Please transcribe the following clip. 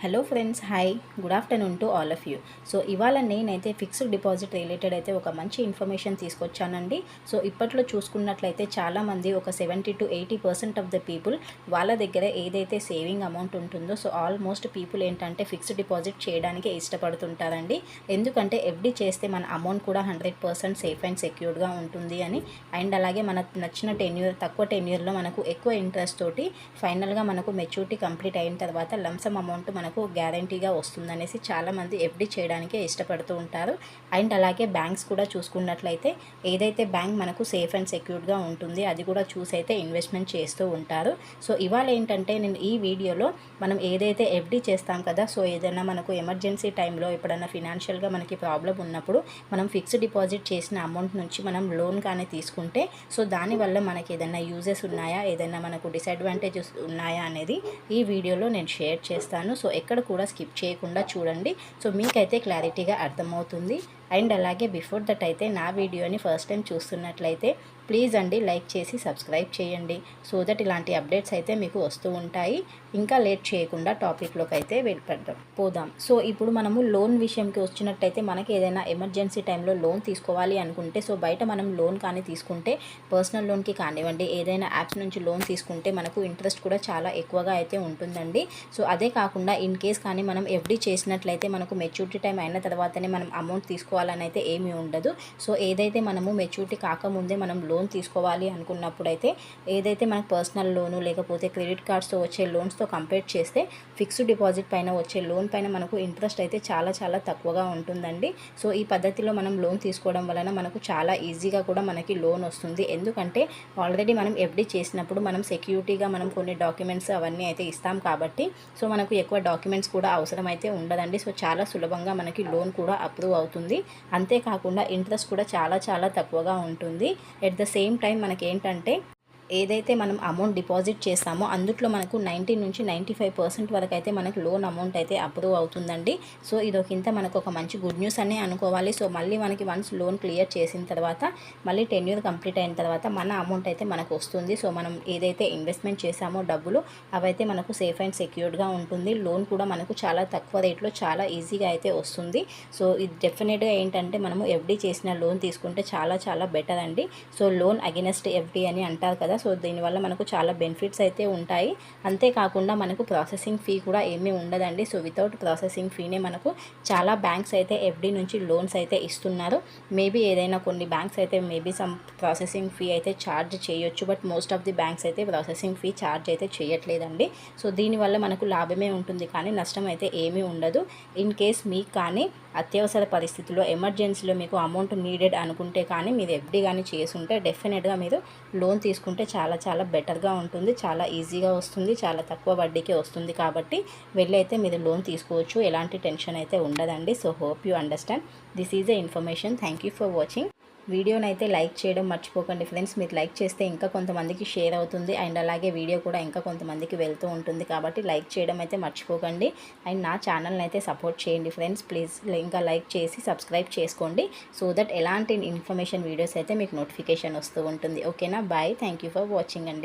Hello friends hi good afternoon to all of you so ఇవాళ నేనైతే fixed deposit related అయితే ఒక మంచి ఇన్ఫర్మేషన్ తీసుకొచ్చానండి. సో ఇప్పట్లో చూసుకున్నట్లయితే చాలామంది ఒక seventy to eighty percent of the people వాళ్ళ దగ్గర ఏదైతే సేవింగ్ అమౌంట్ ఉంటుందో సో ఆల్మోస్ట్ పీపుల్ ఏంటంటే ఫిక్స్డ్ డిపాజిట్ చేయడానికి ఇష్టపడుతుంటారండి. ఎందుకంటే ఎఫ్డి చేస్తే మన అమౌంట్ కూడా హండ్రెడ్ పర్సెంట్ సేఫ్ అండ్ సెక్యూర్డ్గా ఉంటుంది అని. అండ్ అలాగే మనకు నచ్చిన టెన్యూర్ తక్కువ టెన్యూర్లో మనకు ఎక్కువ ఇంట్రెస్ట్ తోటి ఫైనల్గా మనకు మెచ్యూరిటీ కంప్లీట్ అయిన తర్వాత లంసమ్ అమౌంట్ మన మనకు గ్యారంటీగా వస్తుందనేసి చాలామంది ఎఫ్డి చేయడానికే ఇష్టపడుతూ ఉంటారు. అండ్ అలాగే బ్యాంక్స్ కూడా చూసుకున్నట్లయితే ఏదైతే బ్యాంక్ మనకు సేఫ్ అండ్ సెక్యూర్డ్గా ఉంటుంది అది కూడా చూసి అయితే ఇన్వెస్ట్మెంట్ చేస్తూ ఉంటారు. సో ఇవాళ ఏంటంటే నేను ఈ వీడియోలో మనం ఏదైతే ఎఫ్డి చేస్తాం కదా సో ఏదైనా మనకు ఎమర్జెన్సీ టైంలో ఎప్పుడైనా ఫినాన్షియల్గా మనకి ప్రాబ్లం ఉన్నప్పుడు మనం ఫిక్స్డ్ డిపాజిట్ చేసిన అమౌంట్ నుంచి మనం లోన్ కానీ తీసుకుంటే సో దానివల్ల మనకి ఏదైనా యూజెస్ ఉన్నాయా ఏదైనా మనకు డిసడ్వాంటేజెస్ ఉన్నాయా అనేది ఈ వీడియోలో నేను షేర్ చేస్తాను. సో ఎక్కడ కూడా స్కిప్ చేయకుండా చూడండి. సో మీకైతే క్లారిటీగా అర్థమవుతుంది. అండ్ అలాగే బిఫోర్ దట్ అయితే నా వీడియోని ఫస్ట్ టైం చూస్తున్నట్లయితే ప్లీజ్ అండి లైక్ చేసి సబ్స్క్రైబ్ చేయండి. సో దట్ ఇలాంటి అప్డేట్స్ అయితే మీకు వస్తూ ఉంటాయి. ఇంకా లేట్ చేయకుండా టాపిక్లోకి అయితే వెళ్ళిపెడదాం పోదాం. సో ఇప్పుడు మనము లోన్ విషయంకి వచ్చినట్టయితే మనకి ఏదైనా ఎమర్జెన్సీ టైంలో లోన్ తీసుకోవాలి అనుకుంటే సో బయట మనం లోన్ కానీ తీసుకుంటే పర్సనల్ లోన్కి కానివ్వండి ఏదైనా యాప్స్ నుంచి లోన్ తీసుకుంటే మనకు ఇంట్రెస్ట్ కూడా చాలా ఎక్కువగా అయితే ఉంటుందండి. సో అదే కాకుండా ఇన్ కేస్ కానీ మనం ఎఫ్డీ చేసినట్లయితే మనకు మెచ్యూరిటీ టైం అయిన తర్వాతనే మనం అమౌంట్ తీసుకోవాలని అయితే ఏమీ ఉండదు. సో ఏదైతే మనము మెచ్యూరిటీ కాకముందే మనం లోన్ లోన్ తీసుకోవాలి అనుకున్నప్పుడు అయితే ఏదైతే మనకు పర్సనల్ లోను లేకపోతే క్రెడిట్ కార్డ్స్తో వచ్చే లోన్స్తో కంపేర్ చేస్తే ఫిక్స్డ్ డిపాజిట్ పైన వచ్చే లోన్ పైన మనకు ఇంట్రెస్ట్ అయితే చాలా చాలా తక్కువగా ఉంటుందండి. సో ఈ పద్ధతిలో మనం లోన్ తీసుకోవడం వలన మనకు చాలా ఈజీగా కూడా మనకి లోన్ వస్తుంది. ఎందుకంటే ఆల్రెడీ మనం ఎఫ్డి చేసినప్పుడు మనం సెక్యూరిటీగా మనం కొన్ని డాక్యుమెంట్స్ అవన్నీ అయితే ఇస్తాం కాబట్టి సో మనకు ఎక్కువ డాక్యుమెంట్స్ కూడా అవసరం అయితే ఉండదండి. సో చాలా సులభంగా మనకి లోన్ కూడా అప్రూవ్ అవుతుంది. అంతేకాకుండా ఇంట్రెస్ట్ కూడా చాలా చాలా తక్కువగా ఉంటుంది. ఎట్ ద సేమ్ టైం మనకి ఏంటంటే ఏదైతే మనం అమౌంట్ డిపాజిట్ చేస్తామో అందుట్లో మనకు నైంటీ నుంచి నైంటీ ఫైవ్ పర్సెంట్ వరకు అయితే మనకు లోన్ అమౌంట్ అయితే అప్రూవ్ అవుతుందండి. సో ఇదొకింత మనకు ఒక మంచి గుడ్ న్యూస్ అనే అనుకోవాలి. సో మళ్ళీ మనకి వన్స్ లోన్ క్లియర్ చేసిన తర్వాత మళ్ళీ టెన్ ఇయర్ కంప్లీట్ అయిన తర్వాత మన అమౌంట్ అయితే మనకు వస్తుంది. సో మనం ఏదైతే ఇన్వెస్ట్మెంట్ చేసామో డబ్బులు అవైతే మనకు సేఫ్ అండ్ సెక్యూర్డ్గా ఉంటుంది. లోన్ కూడా మనకు చాలా తక్కువ రేట్లో చాలా ఈజీగా అయితే వస్తుంది. సో ఇది డెఫినెట్గా ఏంటంటే మనము ఎఫ్డీ చేసిన లోన్ తీసుకుంటే చాలా చాలా బెటర్ అండి. సో లోన్ అగెనెస్ట్ ఎఫ్డీ అని అంటారు కదా సో దీనివల్ల మనకు చాలా బెనిఫిట్స్ అయితే ఉంటాయి. అంతేకాకుండా మనకు ప్రాసెసింగ్ ఫీ కూడా ఏమీ ఉండదండి. సో వితౌట్ ప్రాసెసింగ్ ఫీనే మనకు చాలా బ్యాంక్స్ అయితే ఎఫ్డీ నుంచి లోన్స్ అయితే ఇస్తున్నారు. మేబీ ఏదైనా కొన్ని బ్యాంక్స్ అయితే మేబీ సమ్ ప్రాసెసింగ్ ఫీ అయితే ఛార్జ్ చేయొచ్చు. But most of the banks అయితే ప్రాసెసింగ్ ఫీ ఛార్జ్ అయితే చేయట్లేదండి. సో దీనివల్ల మనకు లాభమే ఉంటుంది. కానీ నష్టం అయితే ఏమీ ఉండదు. ఇన్ కేస్ మీకు కానీ అత్యవసర పరిస్థితుల్లో ఎమర్జెన్సీలో మీకు అమౌంట్ నీడెడ్ అనుకుంటే కానీ మీరు ఎఫ్డీ కానీ చేసుంటే డెఫినెట్గా మీరు లోన్ తీసుకుంటే చాలా చాలా బెటర్గా ఉంటుంది. చాలా ఈజీగా వస్తుంది. చాలా తక్కువ వడ్డీకే వస్తుంది కాబట్టి వెళ్ళైతే మీరు లోన్ తీసుకోవచ్చు. ఎలాంటి టెన్షన్ అయితే ఉండదండి. So hope you understand this is a information thank you for watching వీడియోని అయితే లైక్ చేయడం మర్చిపోకండి ఫ్రెండ్స్. మీరు లైక్ చేస్తే ఇంకా కొంతమందికి షేర్ అవుతుంది. అండ్ అలాగే వీడియో కూడా ఇంకా కొంతమందికి వెళ్తూ ఉంటుంది కాబట్టి లైక్ చేయడం అయితే మర్చిపోకండి. అండ్ నా ఛానల్ని అయితే సపోర్ట్ చేయండి ఫ్రెండ్స్. ప్లీజ్ ఇంకా లైక్ చేసి సబ్స్క్రైబ్ చేసుకోండి. సో దట్ ఎలాంటి ఇన్ఫర్మేషన్ వీడియోస్ అయితే మీకు నోటిఫికేషన్ వస్తూ ఉంటుంది. ఓకేనా? బాయ్. థ్యాంక్ ఫర్ వాచింగ్ అండి.